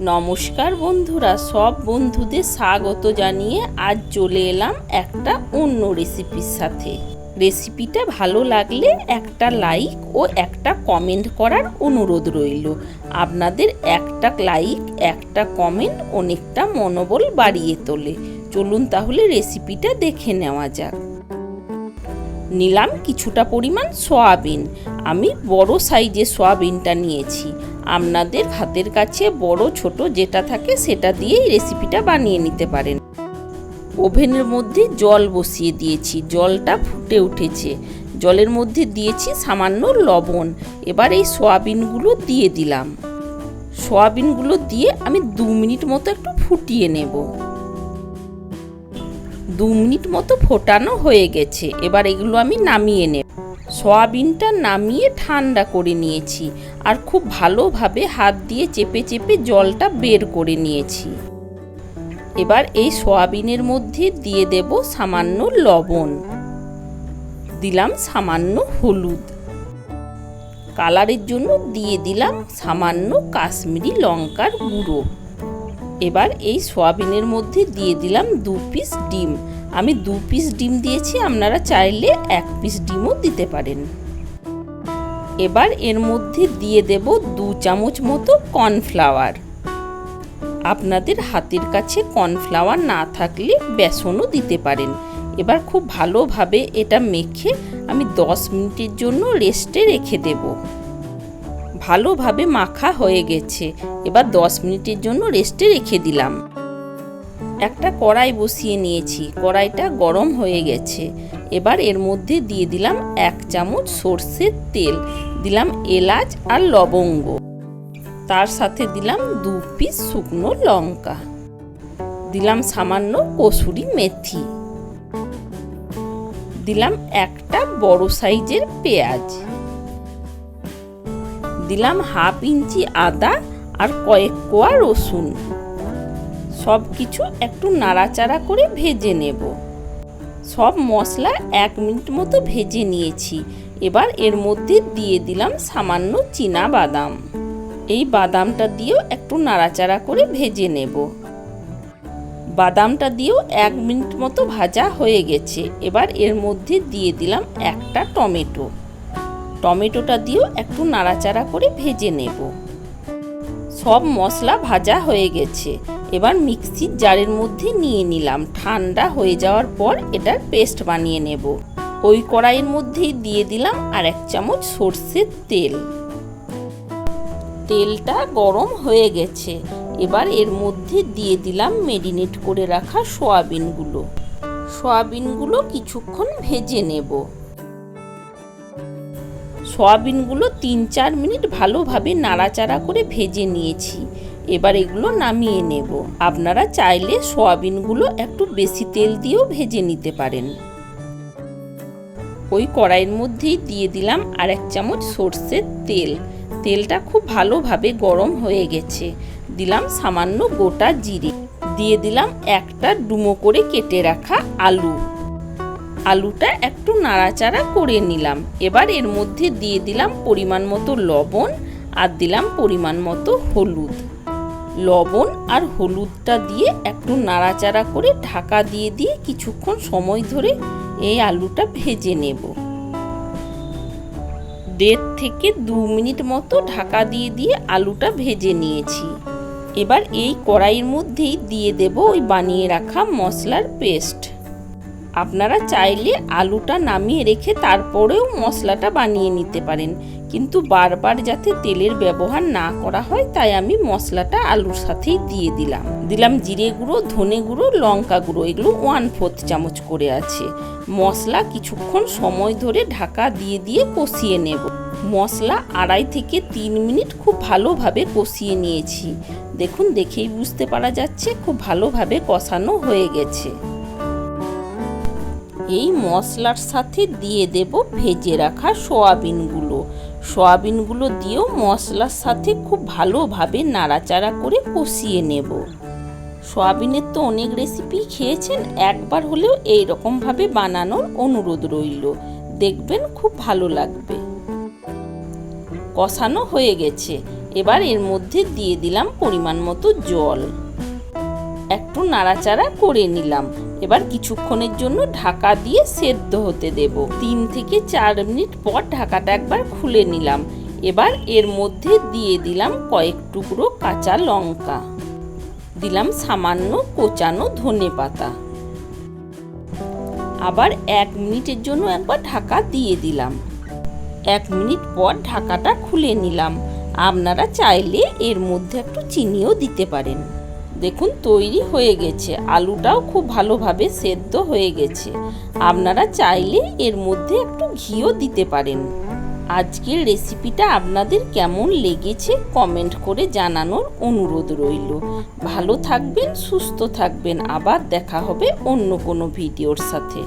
নমস্কার বন্ধুরা, সব বন্ধুদের স্বাগত জানিয়ে আজ চলে এলাম একটা অন্য রেসিপির সাথে। রেসিপিটা ভালো লাগলে একটা লাইক ও একটা কমেন্ট করার অনুরোধ রইল। আপনাদের একটা লাইক, একটা কমেন্ট অনেকটা মনোবল বাড়িয়ে তোলে। চলুন তাহলে রেসিপিটা দেখে নেওয়া যাক। নিলাম কিছুটা পরিমাণ সয়াবিন। আমি বড় সাইজের সয়াবিনটা নিয়েছি। আপনাদের হাতের কাছে বড়, ছোট যেটা থাকে সেটা দিয়েই রেসিপিটা বানিয়ে নিতে পারেন। ওভেনের মধ্যে জল বসিয়ে দিয়েছি, জলটা ফুটে উঠেছে। জলের মধ্যে দিয়েছি সামান্য লবণ। এবার এই সয়াবিনগুলো দিয়ে দিলাম। সয়াবিনগুলো দিয়ে আমি দু মিনিট মতো একটু ফুটিয়ে নেব। দু মিনিট মতো ফোটানো হয়ে গেছে। এবার এগুলো আমি নামিয়ে নেব। সয়াবিনটা নামিয়ে ঠান্ডা করে নিয়েছি আর খুব ভালোভাবে হাত দিয়ে চেপে চেপে জলটা বের করে নিয়েছি। এবার এই সয়াবিনের মধ্যে দিয়ে দেব সামান্য লবণ। দিলাম সামান্য হলুদ। কালারের জন্য দিয়ে দিলাম সামান্য কাশ্মীরি লঙ্কার গুঁড়ো। এবার এই সয়াবিনের মধ্যে দিয়ে দিলাম দু পিস ডিম। আমি দু পিস ডিম দিয়েছি, আপনারা চাইলে এক পিস ডিমও দিতে পারেন। এবার এর মধ্যে দিয়ে দেব দু চামচ মতো কর্নফ্লাওয়ার। আপনাদের হাতের কাছে কর্নফ্লাওয়ার না থাকলে বেসনও দিতে পারেন। এবার খুব ভালোভাবে এটা মেখে আমি দশ মিনিটের জন্য রেস্টে রেখে দেবো। ভালোভাবে মাখা হয়ে গেছে। এবার দশ মিনিটের জন্য রেস্টে রেখে দিলাম। একটা কড়াই বসিয়ে নিয়েছি। কড়াইটা গরম হয়ে গেছে। এবার এর মধ্যে দিয়ে দিলাম এক চামচ সর্ষের তেল, দিলাম এলাচ আর লবঙ্গ। তার সাথে দিলাম দু পিস শুকনো লঙ্কা। দিলাম সামান্য কসুরি মেথি। দিলাম একটা বড় সাইজের পেঁয়াজ। দিলাম হাফ ইঞ্চি আদা আর কয়েক কোয়া রসুন। সব কিছু একটু নাড়াচাড়া করে ভেজে নেব। সব মশলা এক মিনিট মতো ভেজে নিয়েছি। এবার এর মধ্যে দিয়ে দিলাম সামান্য চীনা বাদাম এই বাদামটা দিয়েও একটু নাড়াচাড়া করে ভেজে নেব। বাদামটা দিয়েও এক মিনিট মতো ভাজা হয়ে গেছে। এবার এর মধ্যে দিয়ে দিলাম একটা টমেটো। টমেটোটা দিয়েও একটু নাড়াচাড়া করে ভেজে নেব। সব মশলা ভাজা হয়ে গেছে। এবার মিক্সির জারের মধ্যে নিয়ে নিলাম। ঠান্ডা হয়ে যাওয়ার পর এটার পেস্ট বানিয়ে নেব। ওই কড়াইয়ের মধ্যেই দিয়ে দিলাম আর এক চামচ সর্ষের তেল। তেলটা গরম হয়ে গেছে। এবার এর মধ্যে দিয়ে দিলাম মেরিনেট করে রাখা সয়াবিনগুলো। সয়াবিনগুলো কিছুক্ষণ ভেজে নেব। সয়াবিনগুলো তিন চার মিনিট ভালোভাবে নাড়াচাড়া করে ভেজে নিয়েছি। এবার এগুলো নামিয়ে নেব। আপনারা চাইলে সয়াবিনগুলো একটু বেশি তেল দিয়েও ভেজে নিতে পারেন। ওই কড়াইয়ের মধ্যেই দিয়ে দিলাম আর এক চামচ সর্ষের তেল। তেলটা খুব ভালোভাবে গরম হয়ে গেছে। দিলাম সামান্য গোটা জিরে। দিয়ে দিলাম একটা ডুমো করে কেটে রাখা আলু। আলুটা একটু নাড়াচাড়া করে নিলাম। এবার এর মধ্যে দিয়ে দিলাম পরিমাণ মতো লবণ আর দিলাম পরিমাণ মতো হলুদ। লবণ আর হলুদটা দিয়ে একটু নাড়াচাড়া করে ঢাকা দিয়ে দিয়ে কিছুক্ষণ সময় ধরে এই আলুটা ভেজে নেব। দেড় থেকে দু মিনিট মতো ঢাকা দিয়ে দিয়ে আলুটা ভেজে নিয়েছি। এবার এই কড়াইয়ের মধ্যেই দিয়ে দেব ওই বানিয়ে রাখা মশলার পেস্ট। আপনারা চাইলে আলুটা নামিয়ে রেখে তারপরেও মশলাটা বানিয়ে নিতে পারেন। কিন্তু বারবার যাতে তেলের ব্যবহার না করা হয়, তাই আমি মশলাটা আলুর সাথেই দিয়ে দিলাম। দিলাম জিরে গুঁড়ো, ধনে গুঁড়ো, লঙ্কা গুঁড়ো, এগুলো ওয়ান ফোর্থ চামচ করে আছে। মশলা কিছুক্ষণ সময় ধরে ঢাকা দিয়ে দিয়ে কষিয়ে নেব। মশলা আড়াই থেকে তিন মিনিট খুব ভালোভাবে কষিয়ে নিয়েছি। দেখুন, দেখেই বুঝতে পারা যাচ্ছে, খুব ভালোভাবে কষানো হয়ে গেছে। এই মশলার সাথে দিয়ে দেব ভেজে রাখা সয়াবিনগুলো। সয়াবিনগুলো দিয়েও মশলার সাথে খুব ভালোভাবে নাড়াচাড়া করে কষিয়ে নেব। সয়াবিনের তো অনেক রেসিপি খেয়েছেন, একবার হলেও এই রকমভাবে বানানোর অনুরোধ রইল। দেখবেন খুব ভালো লাগবে। কষানো হয়ে গেছে। এবার এর মধ্যে দিয়ে দিলাম পরিমাণ মতো জল। একটু নাড়াচাড়া করে নিলাম। এবার কিছুক্ষণের জন্য ঢাকা দিয়ে সেদ্ধ হতে দেব। তিন থেকে চার মিনিট পর ঢাকাটা একবার খুলে নিলাম। এবার এর মধ্যে দিয়ে দিলাম কয়েক টুকরো কাঁচা লঙ্কা। দিলাম সামান্য কোচানো ধনে পাতা। আবার এক মিনিটের জন্য একবার ঢাকা দিয়ে দিলাম। এক মিনিট পর ঢাকাটা খুলে নিলাম। আপনারা চাইলে এর মধ্যে একটু চিনিও দিতে পারেন। দেখুন, তৈরি হয়ে গেছে। আলুটাও খুব ভালোভাবে সেদ্ধ হয়ে গেছে। আপনারা চাইলে এর মধ্যে একটু ঘিও দিতে পারেন। আজকের রেসিপিটা আপনাদের কেমন লেগেছে কমেন্ট করে জানানোর অনুরোধ রইল। ভালো থাকবেন, সুস্থ থাকবেন। আবার দেখা হবে অন্য কোনো ভিডিওর সাথে।